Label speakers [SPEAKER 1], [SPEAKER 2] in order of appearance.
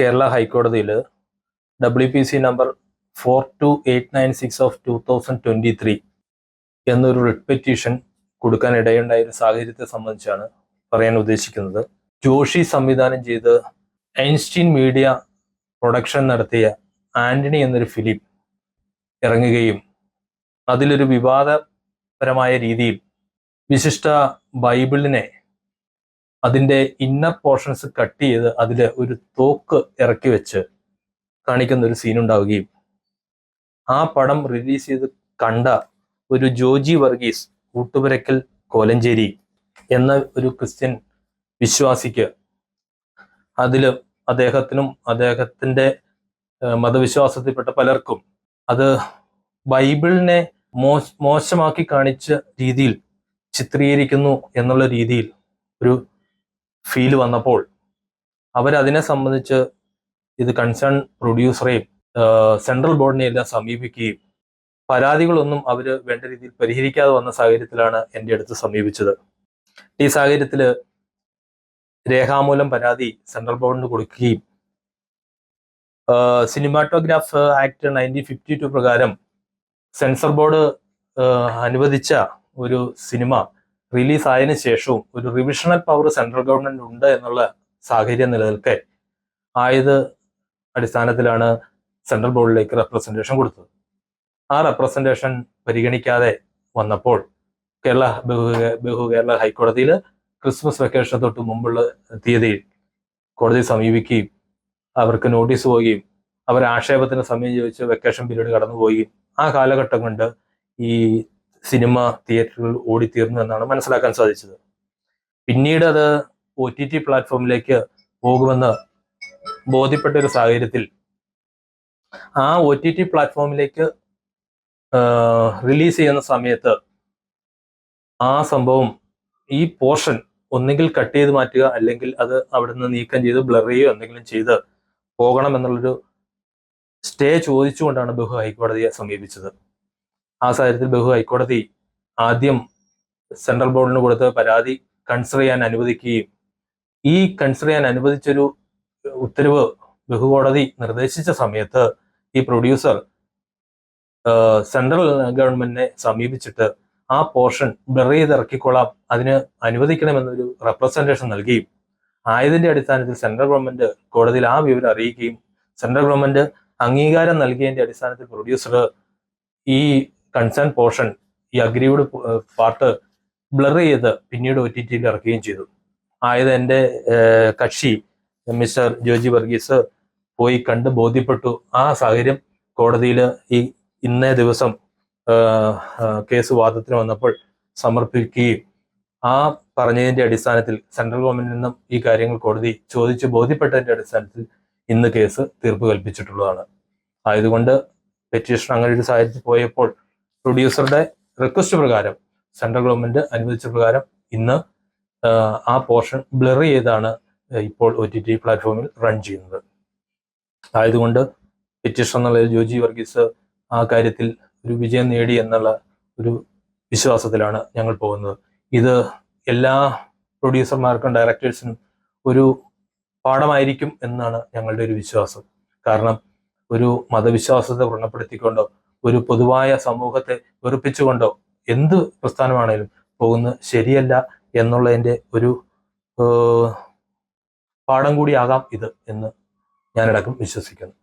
[SPEAKER 1] കേരള ഹൈക്കോടതിയിൽ W P C number four two eight nine six of two thousand twenty three എന്നൊരു writ petition കൊടുക്കാൻ ഇടയുണ്ടായ ഒരു സാഹചര്യത്തെ സംബന്ധിച്ചാണ് പറയാൻ ഉദ്ദേശിക്കുന്നത്. ജോഷി സംവിധാനം ചെയ്ത് ഐൻസ്റ്റീൻ മീഡിയ പ്രൊഡക്ഷൻ നടത്തിയ ആന്റണി എന്നൊരു ഫിലിം ഇറങ്ങുകയും അതിലൊരു വിവാദപരമായ രീതിയിൽ വിശിഷ്ട ബൈബിളിനെ അതിന്റെ ഇന്നർ പോർഷൻസ് കട്ട് ചെയ്ത് അതിൽ ഒരു തോക്ക് ഇറക്കി വെച്ച് കാണിക്കുന്ന ഒരു സീൻ ഉണ്ടാവുകയും ആ പടം റിലീസ് ചെയ്ത് കണ്ട ഒരു ജോജി വർഗീസ് കൂട്ടുപുരക്കൽ കോലഞ്ചേരി എന്ന ഒരു ക്രിസ്ത്യൻ വിശ്വാസിക്ക് അതിൽ അദ്ദേഹത്തിനും അദ്ദേഹത്തിന്റെ മതവിശ്വാസത്തിൽപ്പെട്ട പലർക്കും അത് ബൈബിളിനെ മോശ മോശമാക്കി കാണിച്ച രീതിയിൽ ചിത്രീകരിക്കുന്നു എന്നുള്ള രീതിയിൽ ഒരു ഫീൽ വന്നപ്പോൾ അവരതിനെ സംബന്ധിച്ച് ഇത് കൺസേൺ പ്രൊഡ്യൂസറെയും സെൻട്രൽ ബോർഡിനെ എല്ലാം സമീപിക്കുകയും പരാതികളൊന്നും അവർ വേണ്ട രീതിയിൽ പരിഹരിക്കാതെ വന്ന സാഹചര്യത്തിലാണ് എന്റെ അടുത്ത് സമീപിച്ചത്. ഈ സാഹചര്യത്തിൽ രേഖാമൂലം പരാതി സെൻട്രൽ ബോർഡിന് കൊടുക്കുകയും cinematograph act nineteen fifty two പ്രകാരം സെൻസർ ബോർഡ് അനുവദിച്ച ഒരു സിനിമ റിലീസ് ആയതിനു ശേഷവും ഒരു റിവിഷണൽ പവർ സെൻട്രൽ ഗവൺമെന്റ് ഉണ്ട് എന്നുള്ള സാഹചര്യം നിലനിൽക്കെ ആയത് അടിസ്ഥാനത്തിലാണ് സെൻട്രൽ ബോർഡിലേക്ക് റെപ്രസെന്റേഷൻ കൊടുത്തത്. ആ റെപ്രസെന്റേഷൻ പരിഗണിക്കാതെ വന്നപ്പോൾ കേരള ബഹു കേരള ഹൈക്കോടതിയിൽ ക്രിസ്മസ് വെക്കേഷൻ തൊട്ട് മുമ്പുള്ള തീയതിയിൽ കോടതി സമീപിക്കുകയും അവർക്ക് നോട്ടീസ് പോവുകയും അവർ ആക്ഷേപത്തിന് സമയം ചോദിച്ച് വെക്കേഷൻ പീരീഡ് കടന്നുപോവുകയും ആ കാലഘട്ടം കൊണ്ട് ഈ സിനിമ തിയേറ്ററുകൾ ഓടിത്തീർന്നു എന്നാണ് മനസ്സിലാക്കാൻ സാധിച്ചത്. പിന്നീട് അത് ഒ ടി ടി പ്ലാറ്റ്ഫോമിലേക്ക് പോകുമെന്ന് ബോധ്യപ്പെട്ട ഒരു സാഹചര്യത്തിൽ ആ ഒ ടി ടി പ്ലാറ്റ്ഫോമിലേക്ക് റിലീസ് ചെയ്യുന്ന സമയത്ത് ആ സംഭവം ഈ പോർഷൻ ഒന്നുകിൽ കട്ട് ചെയ്ത് മാറ്റുക അല്ലെങ്കിൽ അത് അവിടെ നിന്ന് നീക്കം ചെയ്ത് ബ്ലർ ചെയ്യുക എന്തെങ്കിലും ചെയ്ത് പോകണം എന്നുള്ളൊരു സ്റ്റേ ചോദിച്ചുകൊണ്ടാണ് ബഹു ഹൈക്കോടതിയെ സമീപിച്ചത്. ആ സാഹചര്യത്തിൽ ബഹു ഹൈക്കോടതി ആദ്യം സെൻട്രൽ ബോർഡിന് കൊടുത്ത പരാതി കൺസിഡർ ചെയ്യാൻ അനുവദിക്കുകയും ഈ കൺസിഡർ ചെയ്യാൻ അനുവദിച്ചൊരു ഉത്തരവ് ബഹുകോടതി നിർദ്ദേശിച്ച സമയത്ത് ഈ പ്രൊഡ്യൂസർ സെൻട്രൽ ഗവൺമെന്റിനെ സമീപിച്ചിട്ട് ആ പോർഷൻ ബ്ലർ ചെയ്ത് ഇറക്കിക്കൊള്ളാം അതിന് അനുവദിക്കണമെന്നൊരു റെപ്രസെന്റേഷൻ നൽകുകയും ആയതിന്റെ അടിസ്ഥാനത്തിൽ സെൻട്രൽ ഗവൺമെന്റ് കോടതിയിൽ ആ വിവരം അറിയിക്കുകയും സെൻട്രൽ ഗവൺമെന്റ് അംഗീകാരം നൽകിയതിന്റെ അടിസ്ഥാനത്തിൽ പ്രൊഡ്യൂസർ ഈ കൺസേൺ പോർഷൻ ഈ അഗ്രീവ്ഡ് പാർട്ട് ബ്ലർ ചെയ്ത് പിന്നീട് ഒ ടി ടിയിൽ ഇറക്കുകയും ചെയ്തു. ആയത് എന്റെ കക്ഷി മിസ്റ്റർ ജോജി വർഗീസ് പോയി കണ്ട് ബോധ്യപ്പെട്ടു. ആ സാഹചര്യം കോടതിയിൽ ഈ ഇന്നേ ദിവസം കേസ് വാദത്തിന് വന്നപ്പോൾ സമർപ്പിക്കുകയും ആ പറഞ്ഞതിന്റെ അടിസ്ഥാനത്തിൽ സെൻട്രൽ ഗവൺമെന്റിൽ നിന്നും ഈ കാര്യങ്ങൾ കോടതി ചോദിച്ച് ബോധ്യപ്പെട്ടതിന്റെ അടിസ്ഥാനത്തിൽ ഇന്ന് കേസ് തീർപ്പ് കൽപ്പിച്ചിട്ടുള്ളതാണ്. ആയതുകൊണ്ട് പെറ്റീഷൻ അങ്ങനെ ഒരു സാഹചര്യത്തിൽ പോയപ്പോൾ പ്രൊഡ്യൂസറുടെ റിക്വസ്റ്റ് പ്രകാരം സെൻട്രൽ ഗവൺമെന്റ് അനുവദിച്ച പ്രകാരം ഇന്ന് ആ പോർഷൻ ബ്ലർ ചെയ്താണ് ഇപ്പോൾ ഒ ടി ടി പ്ലാറ്റ്ഫോമിൽ റൺ ചെയ്യുന്നത്. ആയതുകൊണ്ട് പെറ്റീഷൻ എന്നുള്ള ജോജി വർഗീസ് ആ കാര്യത്തിൽ ഒരു വിജയം നേടി എന്നുള്ള ഒരു വിശ്വാസത്തിലാണ് ഞങ്ങൾ പോകുന്നത്. ഇത് എല്ലാ പ്രൊഡ്യൂസർമാർക്കും ഡയറക്ടേഴ്സിനും ഒരു പാഠമായിരിക്കും എന്നാണ് ഞങ്ങളുടെ ഒരു വിശ്വാസം. കാരണം ഒരു മതവിശ്വാസത്തെ വ്രണപ്പെടുത്തിക്കൊണ്ടോ ഒരു പൊതുവായ സമൂഹത്തെ വെറുപ്പിച്ചുകൊണ്ടോ എന്ത് പ്രസ്ഥാനമാണേലും പോകുന്നത് ശരിയല്ല എന്നുള്ളതിന്റെ ഒരു പാഠം കൂടിയാകാം ഇത് എന്ന് ഞാനടക്കം വിശ്വസിക്കുന്നു.